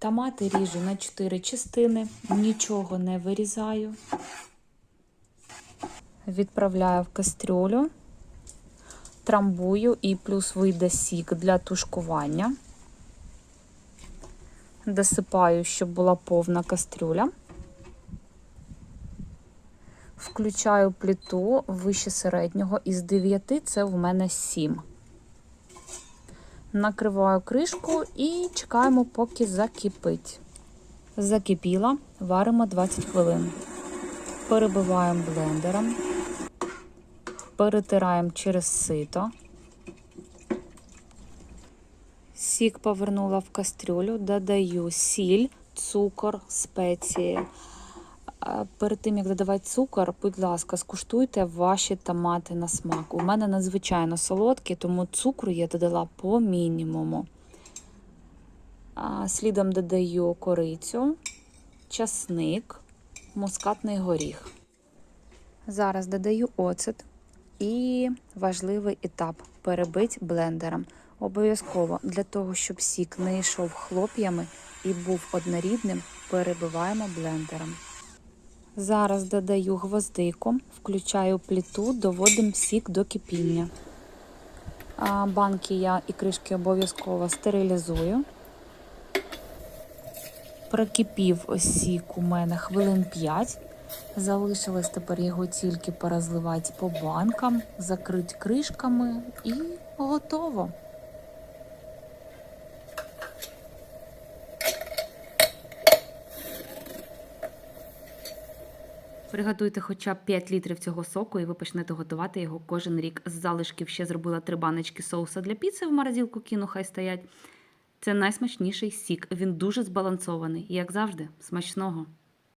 Томати ріжу на 4 частини, нічого не вирізаю. Відправляю в кастрюлю, трамбую і плюс вийде сік для тушкування. Досипаю, щоб була повна кастрюля. Включаю плиту вище середнього, із 9 це в мене 7. Накриваю кришку і чекаємо, поки закипить. Закипіла, варимо 20 хвилин. Перебиваємо блендером, перетираємо через сито. Сік повернула в кастрюлю, додаю сіль, цукор, спеції. Перед тим, як додавати цукор, будь ласка, скуштуйте ваші томати на смак. У мене надзвичайно солодкі, тому цукру я додала по мінімуму. Слідом додаю корицю, часник, мускатний горіх. Зараз додаю оцет і важливий етап перебить блендером. Обов'язково для того, щоб сік не йшов хлоп'ями і був однорідним, перебиваємо блендером. Зараз додаю гвоздику, включаю плиту, доводимо сік до кипіння. Банки я і кришки обов'язково стерилізую. Прокипів сік у мене хвилин 5. Залишилось тепер його тільки порозливати по банкам, закрити кришками і готово. Приготуйте хоча б 5 літрів цього соку, і ви почнете готувати його кожен рік. З залишків ще зробила три баночки соуса для піци в морозилку кіну, хай стоять. Це найсмачніший сік. Він дуже збалансований. І, як завжди, смачного.